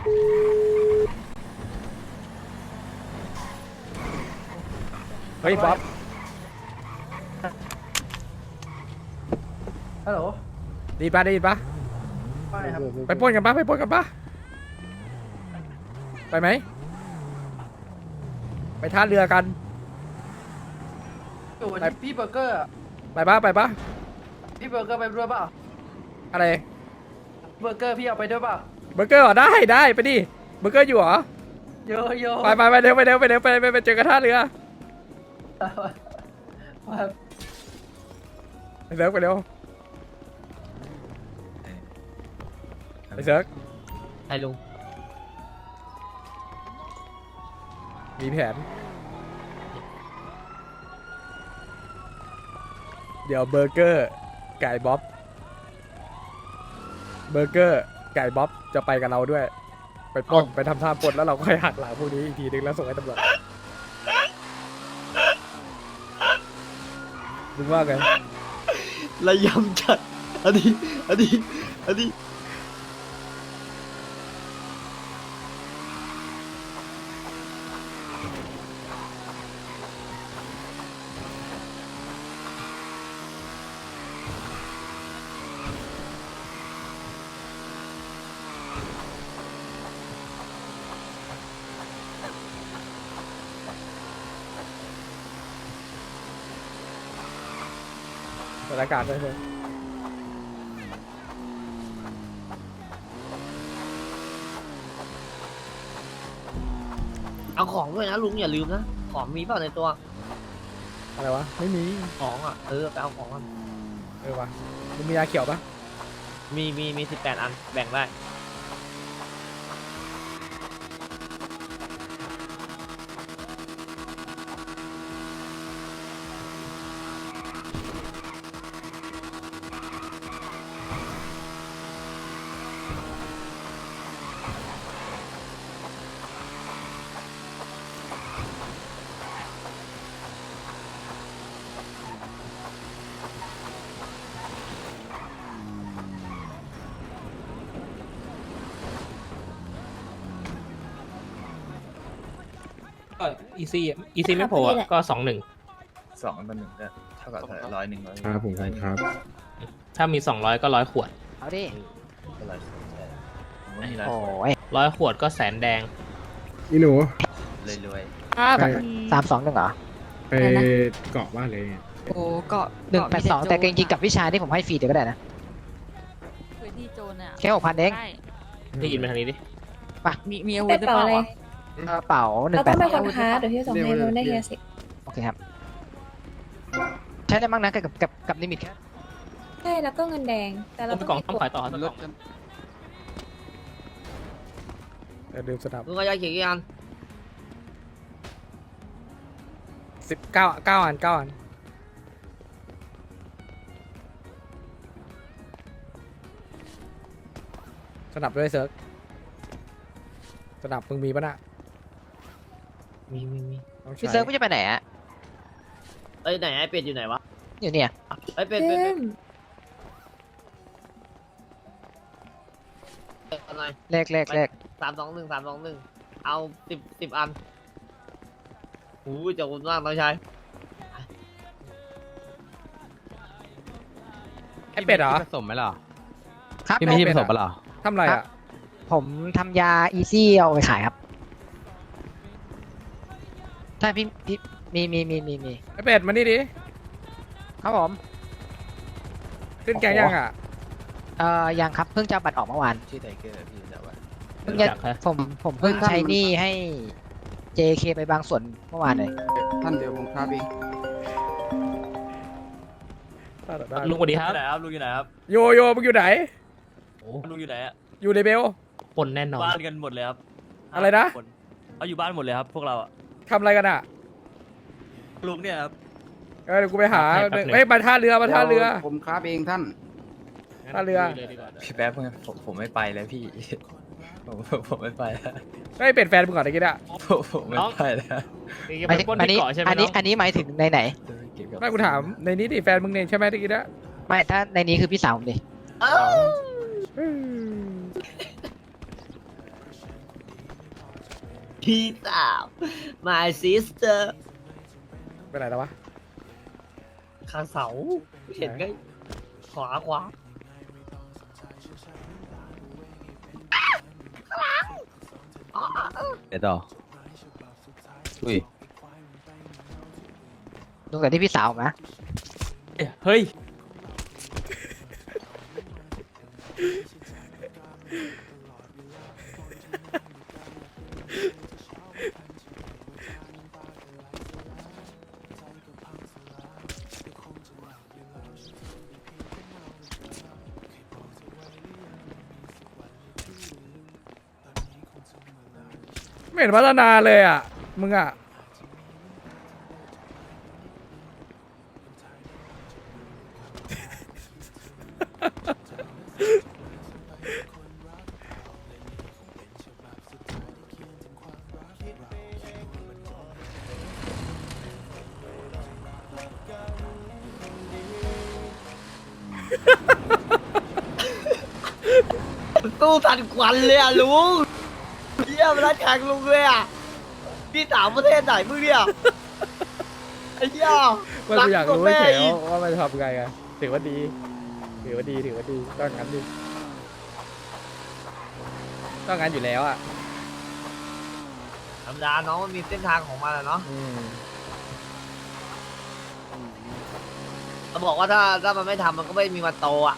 เฮ้ยบ๊อบฮัลโหลได้ยินปะได้ยินปะไปครับไปปล้นกันปะไปปล้นกันปะไปไหม ไปท่าเรือกัน อยู่ที่พี่เบอร์เกอร์อะไปปะไปปะพี่เบอร์เกอร์ไปด้วยเปล่าอะไร เบอร์เกอร์พี่เอาไปด้วยเปล่า เบอร์เกอร์เหรอได้ได้ไปดิเบอร์เกอร์อยู่เหรอโยโย่ไปไปไปเร็วไปเร็วไปเร็วไปไปไปเจอกันท่าเรือไปเร็วไปเร็วไปเซิร์กใช่ลุงมีแผน เดี๋ยวเบอร์เกอร์ไก่บ๊อบเบอร์เกอร์ ไก่บ๊อบจะไปกับเราด้วย ไปปล้นไปทำท่าปล้นแล้วเราค่อยหักหลังพวกนี้อีกทีนึงแล้วส่งให้ตำรวจมึงว่าไง ระยำจัด อันนี้ อันนี้ อันนี้ สถานการณ์ด้วยเถอะเอาของด้วยนะลุงอย่าลืมนะ ของมีเปล่าในตัว อะไรวะ ไม่มี ของอะเออไปเอาของมันเออวะมึงมียาเขียวปะมีมีมีสิบแปดอันแบ่งได้ ก็อีซีอีซีไม่โผล่อะก็สองหนึ่งสองต่อหนึ่งก็เท่ากับร้อยหนึ่งร้อยครับผมครับถ้ามีสองร้อยก็ร้อยขวดเอาดิก็ร้อยใช่ผมก็มีร้อยโอ้ยร้อยขวดก็แสนแดงอีหนูเลยรวยไปสามสองหนึ่งเหรอไปเกาะบ้านเลยโอ้เกาะหนึ่งแปดสองแต่จริงๆกับวิชาที่ผมให้ฟรีเดี๋ยวก็ได้นะ พื้นที่โจรอะแค่หกพันเอง ใช่ได้ยินมาทางนี้ดิมีมีอาวุธหรือเปล่าอะ กระเป๋าหนึ่งเราแปต้อดงเป็นคนค้าเดี๋ยวพี่ส่งให้มันได้เฮียสิโอเคครับ ใช้ได้มั้งนะกับกับกับลิมิตแค่ใช่แล้วก็เงินแดง แต่เราต้องไปกล่องต้องขายต่อต้องกล่องเออดื่มสนับลุงเอายาเขียวกี่อันสิบเก้าเก้าอันเก้าอันสนับด้วยเซิร์กสนับมึงมีปะน่ะ มีมีมีต้องใช้พี่เซิร์ฟก็จะไปไหนอะเอ้ยไหนไอ้เป็ดอยู่ไหนวะอยู่เนี่ยไอ้เป็ดเพิ่เป็ดเป็ดมเป็ดอะไรเลขเลขเลขสามสองหนึ่งสามสองหนึ่งเอาสิบสิบอันโอ้ยเจะคุณมากน้องชายไอเป็ดเหรอผสมไหมล่ะครับพี่ไม่ใช่ผสมปะเหรอทำอะไรอะ ผมทำยาอีซี่เอาไปขายครับ ใช่พี่พี่มีมีมีมีมีไอเป็ดมานี่ดิครับผมขึ้นแกงยังอะเอ่อยังครับเพิ่งจะเอาบัตรออกเมื่อวานชื่อไทเกอร์พี่รู้จักว่าเพิ่งจะรู้จักฮะ ผมผมเพิ่งใช้หนี่ให้ JK ไปบางส่วนเมื่อวานเลยท่านเดี๋ยวผมค้าเองลุงสวัสดีครับไหนครับลุงอยู่ไหนครับโยโย่มึงอยู่ไหนลุงอยู่ไหนอะอยู่ในเบล ปนแน่นอน บ้านกันหมดเลยครับอะไรนะ ห้าคนเอาอยู่บ้านหมดเลยครับพวกเราอะ ทำอะไรกันอะลุงเนี่ยครับเออเดี๋ยวกูไปหาแป๊บนึง เฮ้ยมาท่าเรือมาท่าเรือ ผมค้าเองท่าน ท่าเรือ พี่แป๊บนึงผมผมไม่ไปแล้วพี่ ผมผมไม่ไปแล้วเฮ้ยเป็ดแฟนมึงก่อนตะกี้อะผมผมไม่ไปแล้วหมายถึงอันนี้อันนี้อันนี้หมายถึงในไหนเกี่ยวกับไม่กูถามในนี้ดิแฟนมึงเนี่ยใช่ไหมตะกี้นะไม่ถ้าในนี้คือพี่สาวผมดิพี่สาว my sister ไปไหนแล้ววะ ข้างเสา เห็นไงขวาขวาเดี๋ยวต่ออุ้ยลุงแต่ที่พี่สาวไหมเฮ้ย เห็นพัฒนาเลยอะ มึงอะ ตู้ทันควันเลยอะลุง เยี่ยมรัดแข่งลุงเลยอะพี่สาวประเทศไหนมึงเนี่ยไอ้เหี้ยมันกูอยากรู้แม่เฉยอีกๆว่ามันทำไงอะถือว่าดี ถือว่าดีถือว่าดีต้องงั้นดิต้องงั้นอยู่แล้วอะธรรมดาน้องมันมีเส้นทางของมันอะเนาะอืมเขาบอกว่าถ้าถ้ามันไม่ทำมันก็ไม่มีวันโตอะ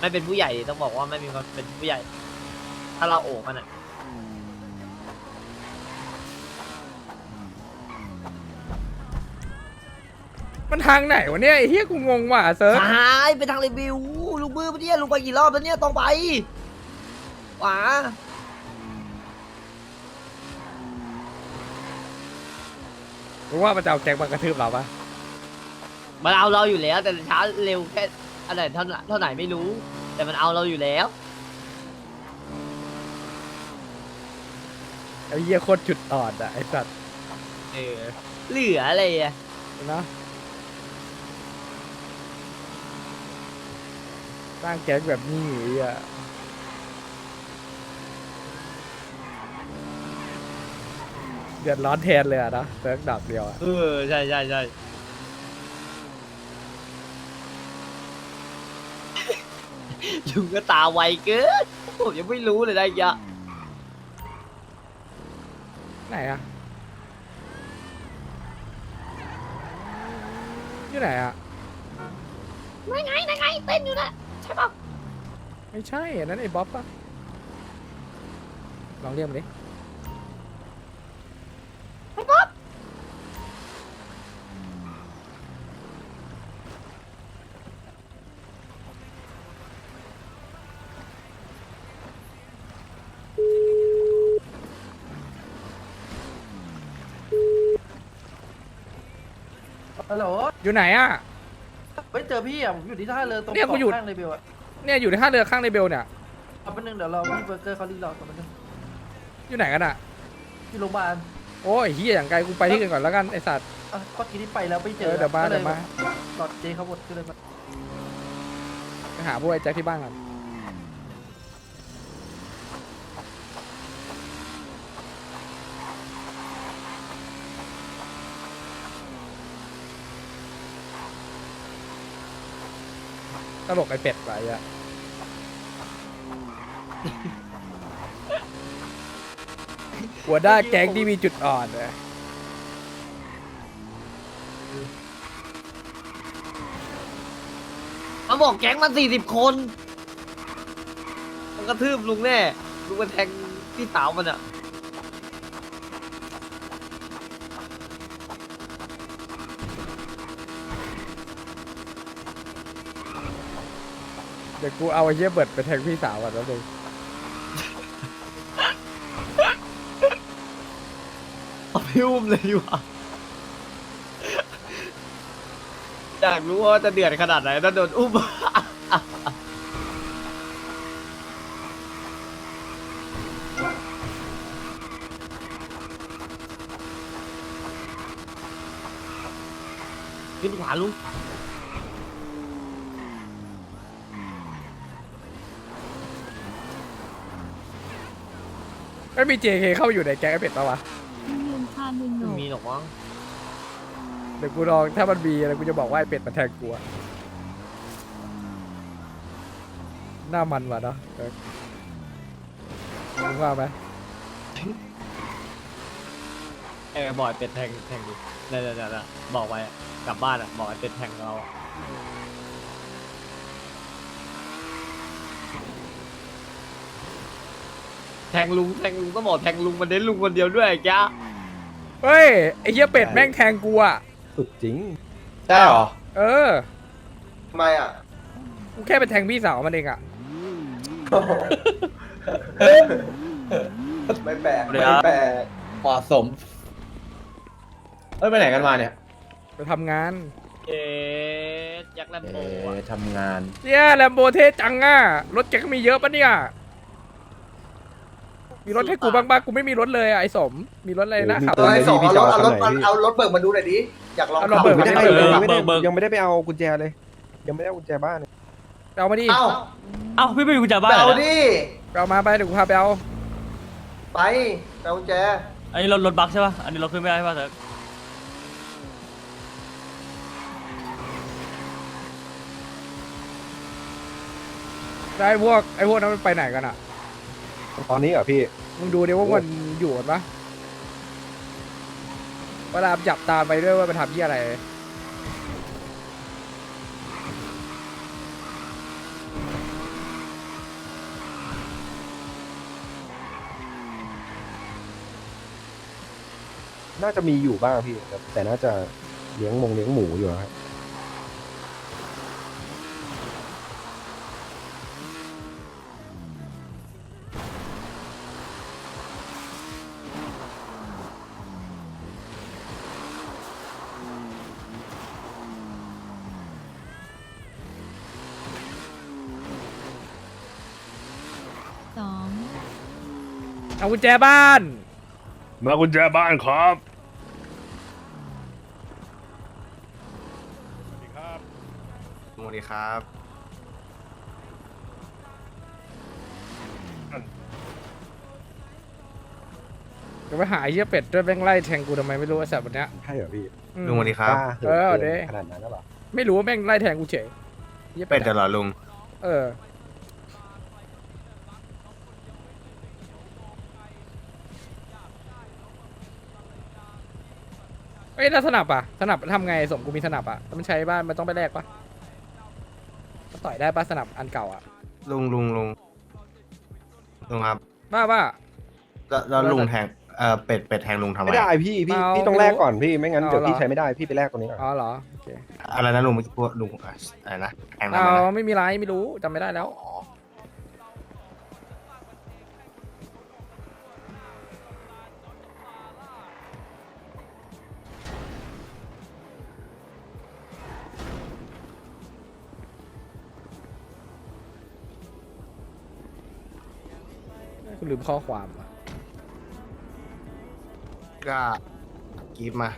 ไม่เป็นผู้ใหญ่ดิต้องบอกว่าไม่มีวันเป็นผู้ใหญ่ ถ้าเราโอบมันอะมันทางไหนวะเนี่ยไอ้เฮียกูงงว่ะเซิร์ฟหายไปทางรีวิวลุงมือปะเนี่ยลุงไปกี่รอบแล้วเนี่ยต้องไปขวารู้ว่ามันจะเอาแก๊งมากระทืบเราปะมันเอาเราอยู่แล้ว แต่ช้าเร็วแค่อะไรเท่าไหร่เท่าไหร่ไม่รู้ แต่มันเอาเราอยู่แล้ว ไอ้เฮียโคตรจุดอ่อนอะไอ้สัตว์เออเหลืออะไรอะนะสร้างแก๊งแบบนี้อะเดือดร้อนแทนเลยอะนะเซิร์ฟดับเดียวอะ เออใช่ใช่ใช่ยุงก็ตาไวเกินผมยังไม่รู้เลยนะยะ ไหนอะที่ไหนอะไม่ไงไม่ไงเต้นอยู่นะใช่ปะไม่ใช่อันนั้นไอ้บ๊อบปะลองเรียกมันดิ ฮัลโหลอยู่ไหนอะเฮ้ยเจอพี่อะผมอยู่ที่ท่าเรือตรงเนี่ยกูอยู่ ข้างเลยเบลอะเนี่ยอยู่ในท่าเรือข้างในเบลเนี่ย เอาแป๊บนึงเดี๋ยวเราพี่เบอร์เกอร์เขารีรอก่อนแป๊บนึงอยู่ไหนกันอะที่โรงพยาบาลโอ้ยเฮียอย่างไกลกูไปที่อื่นก่อนแล้วกันไอสัตว์อะเมื่อกี้ที่ไปแล้วไม่เจเอออเดี๋ยวมาก็ลเดี๋ยวมาหลอดเจเขาหมดก็เลยมาไปหาพวกไอ้แจ็คที่บ้านกัน ลกไอเป็ดไปอะหัวหน้าแก๊งที่มีจุดอ่อนเลยมันบอกแก๊งมันสี่สิบคน มันกระทืบลุงแน่ ลุงมันแทงพี่สาวมันอะ เดี๋ยวกูเอาไอ้เหี้ยเบิร์ดไปแทงพี่สาวก่อนแล้วมึงเอาพี่อุ้มเลยดีกว่าอยากรู้ว่าจะเดือดขนาดไหนถ้าโดนอุ้ม ขึ้นขวาลุง ไม่มี JK เข้าอยู่ในแก๊งไอเป็ดปะวะยืนพาลุงหไม่นูมีหรอกมั้งเดี๋ยวกูลองถ้ามันมีอะไรกูจะบอกว่าไอเป็ดมาแทงกูอะหน้ามันว่ะเนาะเออมึงว่าไหมเออบอกไอ้เป็ดแทงแทงดิเนี่ยเนี่ยเนี่ยเนี่ยบอกไว้อะกลับบ้านอะบอกไอ้เป็ดแทงเราอะ แทงลุงแทงลุงก็บอกแทงลุงมันเน้นลุงคนเดียวด้วยไอ้แกเฮ้ยไอเหี้ยเป็ดแม่งแทงกูอะสุดจริง ได้เหรอเออทำไมอะ กูแค่ไปแทงพี่สาวมันเองอะไม่แปลกเลยไม่ครับแปลกเหมาะสม เอ้ยไปไหนกันมาเนี่ยไปทำงานเอ๊ะยักษ์แลมโบอะทำงาน เนี่ยแลมโบเทจังอะรถแกก็มีเยอะปะเนี่ย มีรถให้กูบ้างปะกูไม่มีรถเลยอะไอสม มีรถอะไรนะขับ เออไอ้สองเอารถเอารถมาเอารถเบิกมาดูหน่อยดิอยากลองเอาลองเบิกมาดิขับเออยังไม่ได้เบิก ยังไม่ได้ไปเอากุญแจเลย ยังไม่ได้เอากุญแจบ้านเลยเอามาดิเอ้าเอ้าพี่ไม่มีกุญแจบ้านไปเอาเหรอดิไปเอามาไปเดี๋ยวกูพาไปเอาไปไปเอากุญแจอันนี้รถรถบัสใช่ป่ะ อันนี้รถขึ้นไม่ได้ใช่ป่ะเซิร์ฟได้พวกไอ้พวกนั้นมันไปไหนกันอะ ตอนนี้เหรอพี่ มึงดูดิว่ามันอยู่กันปะเวลาจับตามไปด้วยว่าไปทำที่อะไร น่าจะมีอยู่บ้างพี่แต่แต่น่าจะเลี้ยงมงเลี้ยงหมูอยู่ครับ กุญแจบ้าน มากุญแจบ้านครับ สวัสดีครับเดี๋ยวไปหาไอ้เหี้ยเป็ดด้วยแม่งไล่แทงกูทำไมไม่รู้ไอ้สัตว์วันเนี้ยใช่เหรอพี่อืม ลุงสวัสดีครับ กล้าหินเออกินเด้ ขนาดนั้นแล้วเหรอไม่รู้ว่าแม่งไล่แทงกูเฉยไอ้หี้ยเป็ดอะจะเหรอลุง เออ อ้ยแล้วสนับอะสนับทำไงสมกูมีสนับอะแล้วมันใช้บ้านมันต้องไปแลกปะมันต่อยได้ปะสนับอันเก่าอะลุงลุงลุงลุงครับบ้าว่าแล้วแล้วลุงแทงเอ่อเป็ดเป็ดแทงลุงทำไมไม่ได้พี่พี่เอาพี่ต้องแลกก่อนพี่ไม่งั้นเอาเดี๋ยวเหรอพี่ใช้ไม่ได้พี่ไปแลกตรงนี้ก่อนอ๋อเหรอโอเคอะไรนะลุงเมื่อกี้พูดลุงอะไรนะแทงทำเอาไมนะไม่มีไรไม่รู้จำไม่ได้แล้วคุณ ข้อความอะก็กีบมา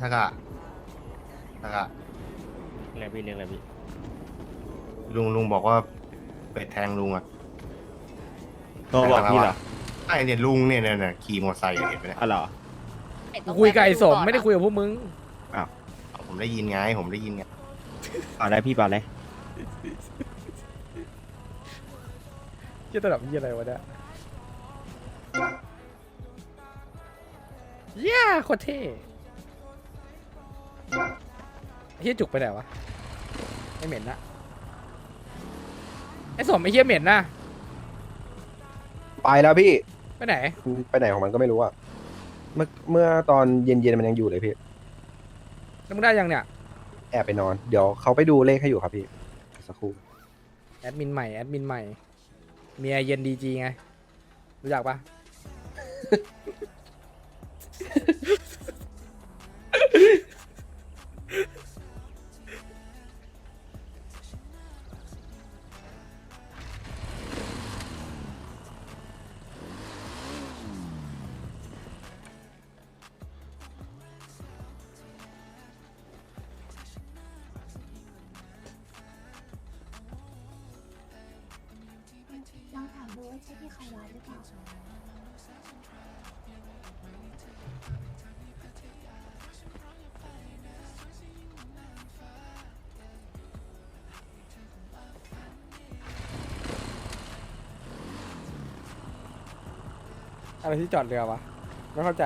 ถ้ากะถ้ากะเรียกพี่เรียกอะไรพี่ลุงลุงบอกว่าเป็ดแทงลุงอะโทรบอกพี่เหรอไอเนี่ยลุงเนี่ยเนี่ยเนี่ยขี่มอเตอร์ไซค์อยู่เห็นไหมเนี่ยอ๋อเหรอคุยกับไอ้สมไม่ได้คุยกับพวกมึงผมได้ยินไง ผมได้ยินไงเปล่าได้พี่เปล่าเลย เยี่ยระดับยี่อะไรวะเนี่ยเย้โคตรเท่เฮียจุกไปไหนวะไอเหม็นนะไอสมไอเฮียเหม็นนะไปแล้วพี่ ไปไหนไปไหนของมันก็ไม่รู้อะเมื่อเมื่อตอนเย็นๆมันยังอยู่เลยพี่ แล้วมึงได้ยังเนี่ยแอบไปนอน เดี๋ยวเขาไปดูเลขให้อยู่ครับพี่สักครู่ แอดมินใหม่แอดมินใหม่ เมียเย็นดีจีไง รู้จักปะ ใช่ที่เขาไว้หรือเปล่าอะไรที่จอดเรือวะ ไม่เข้าใจ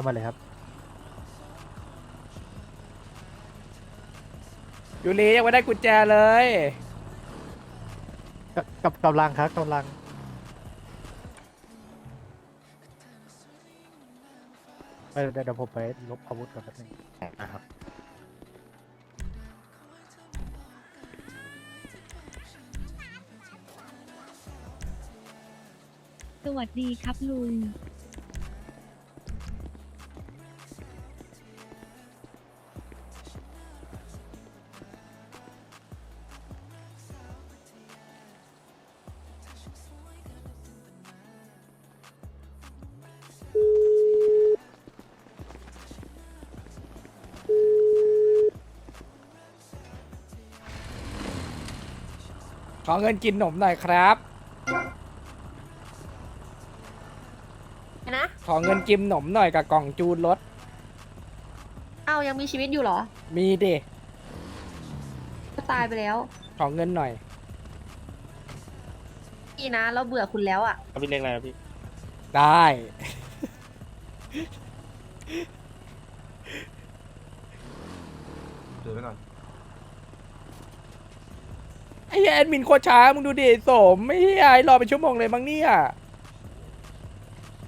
ทำอะไรครับยูรียังไม่ได้กุญแจเลยกับกำลังครับกำลังเดี๋ยวเดี๋ยวผมไปลบอาวุธก่อนแป๊บนึงนะครับสวัสดีครับลุง ขอเงินกินหนมหน่อยครับ นะ ขอเงินกินหนมหน่อยกับกล่องจูนรถ เอ้ายังมีชีวิตอยู่เหรอ มีดิตายไปแล้วขอเงินหน่อยพี่นะ เราเบื่อคุณแล้วอะ เอาพี่เล็กอะไรครับพี่ได้ดูไปก่อนไอ้ เหี้ยแอดมินโคตรช้ามึงดูดิสมไม่เหี้ยไอ้รอเป็นชั่วโมงเลยมั้งเนี่ย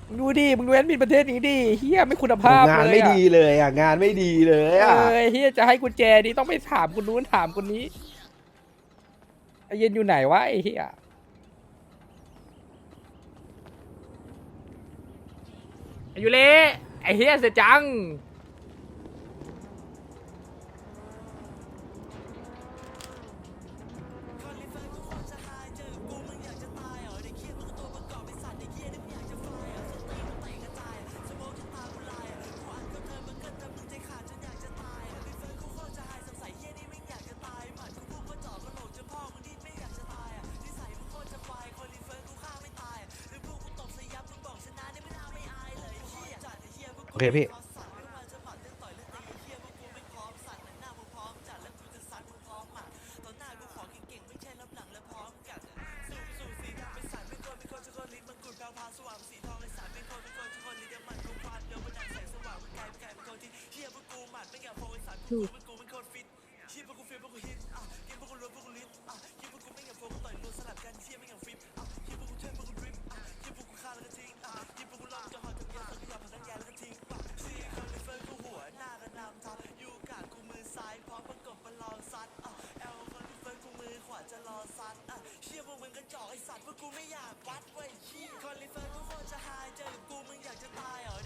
มึงดูดิมึงดูแอดมินประเทศนี้ดิเฮียไม่คุณภาพงานเลยไม่อะดีเลยอะงานไม่ดีเลยเออะอเฮียจะให้กุญแจนี้ต้องไปถามคนนู้นถามคนนี้ไอ้เย็นอยู่ไหนวะไอ้เฮียไอ้ยูเล่ไอ้เฮียเสียจัง เคพี่ถูก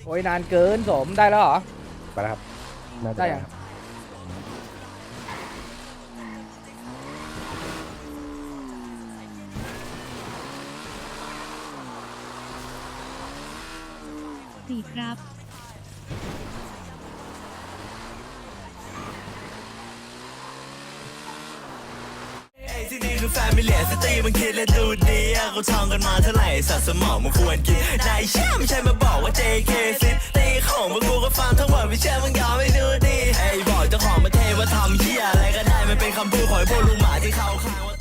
โอ้ยนานเกินสมได้แล้วเหรอ ไปแล้วครับน่าจะได้ยัง ครับสี่ครับ คือแฟมิเลียสตรีมันคิดและดูดีเขาทองกันมาเท่าไหร่สัตว์สมองมันควรกินได้เชื่อไม่ใช่มาบอกว่า JK สิตีของมันกูก็ฟังทั้งหมดไม่เชื่อมึงยอมไม่ดูดีไอ้บอกเจ้าของมาเทว่าทำเหี้ยอะไรก็ได้มันเป็นคำพูดของพวกลุงหมาที่เขาข้าง